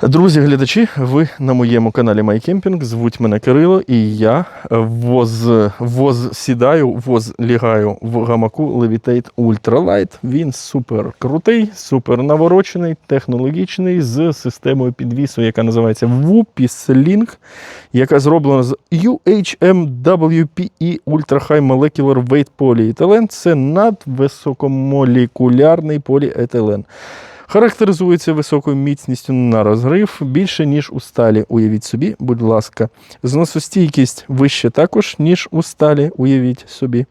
Друзі, глядачі, ви на моєму каналі MyCamping. Звуть мене Кирило, і я воз, воз сідаю, воз лягаю в гамаку Levitate Ultralight. Він супер крутий, супер наворочений, технологічний з системою підвісу, яка називається WUPIS Link, яка зроблена з UHMWPE Ultra High Molecular Weight Polyethylene. Це надвисокомолекулярний поліетилен. Характеризується високою міцністю на розрив більше, ніж у сталі. Уявіть собі, будь ласка. Зносостійкість вище також, ніж у сталі, уявіть собі.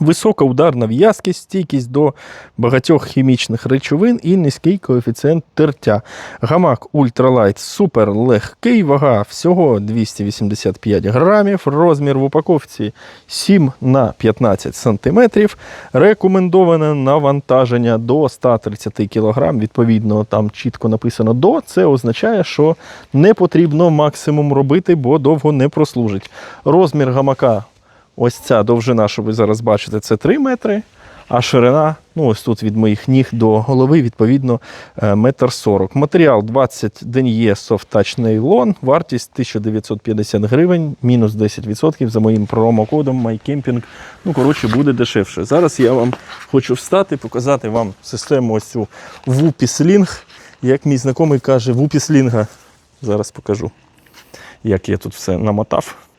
Висока ударна в'язкість, стійкість до багатьох хімічних речовин і низький коефіцієнт тертя. Гамак Ультралайт супер легкий, вага всього 285 грамів, розмір в упаковці 7 на 15 сантиметрів. Рекомендоване навантаження до 130 кг. Відповідно, там чітко написано до. Це означає, що не потрібно максимум робити, бо довго не прослужить. Розмір гамака Ось ця довжина, що ви зараз бачите, це 3 метри, а ширина, ну ось тут від моїх ніг до голови, відповідно, е, метр Матеріал 20 ден'є Touch Nylon, вартість 1950 гривень, мінус 10% за моїм промокодом MyCamping. Ну, коротше, буде дешевше. Зараз я вам хочу встати, показати вам систему ось цю Wupis-Link. Як мій знайомий каже, Wupis-Lінга. Зараз покажу, як я тут все намотав.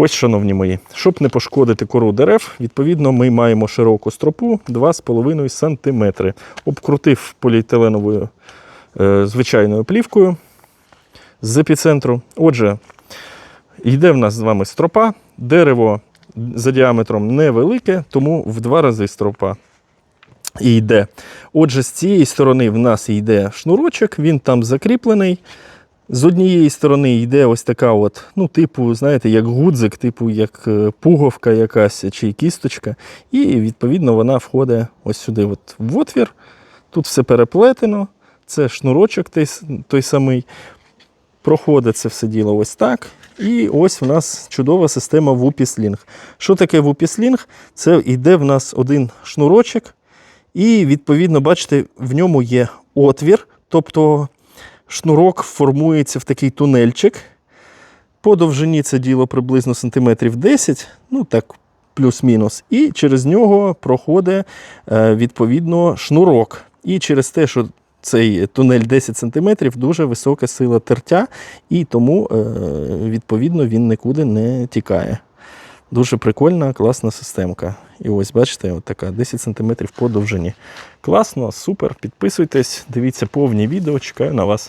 Ось, шановні мої, щоб не пошкодити кору дерев, відповідно, ми маємо широку стропу 2,5 см. Обкрутив поліетиленовою е, звичайною плівкою з епіцентру. Отже, йде в нас з вами стропа, дерево за діаметром невелике, тому в два рази стропа. І йде. Отже, з цієї сторони в нас йде шнурочок, він там закріплений. З однієї сторони йде ось така, от, ну, типу, знаєте, як гудзик, типу, як е, пуговка якась чи кісточка. І відповідно вона входить ось сюди, от, в отвір. Тут все переплетено. Це шнурочок той, той самий. Проходить це все діло ось так. І ось в нас чудова система WUPIS-Link. Що таке WUPIS-Link? Це йде в нас один шнурочок, і відповідно, бачите, в ньому є отвір. Тобто шнурок формується в такий тунельчик. По довжині це діло приблизно сантиметрів 10, ну так, плюс-мінус. І через нього проходить е, відповідно шнурок. І через те, що цей тунель 10 см, дуже висока сила тертя, і тому, е, відповідно, він нікуди не тікає. Дуже прикольна, класна системка. І ось бачите, от така 10 см по довжині. Класно, супер. Підписуйтесь, дивіться повні відео, чекаю на вас.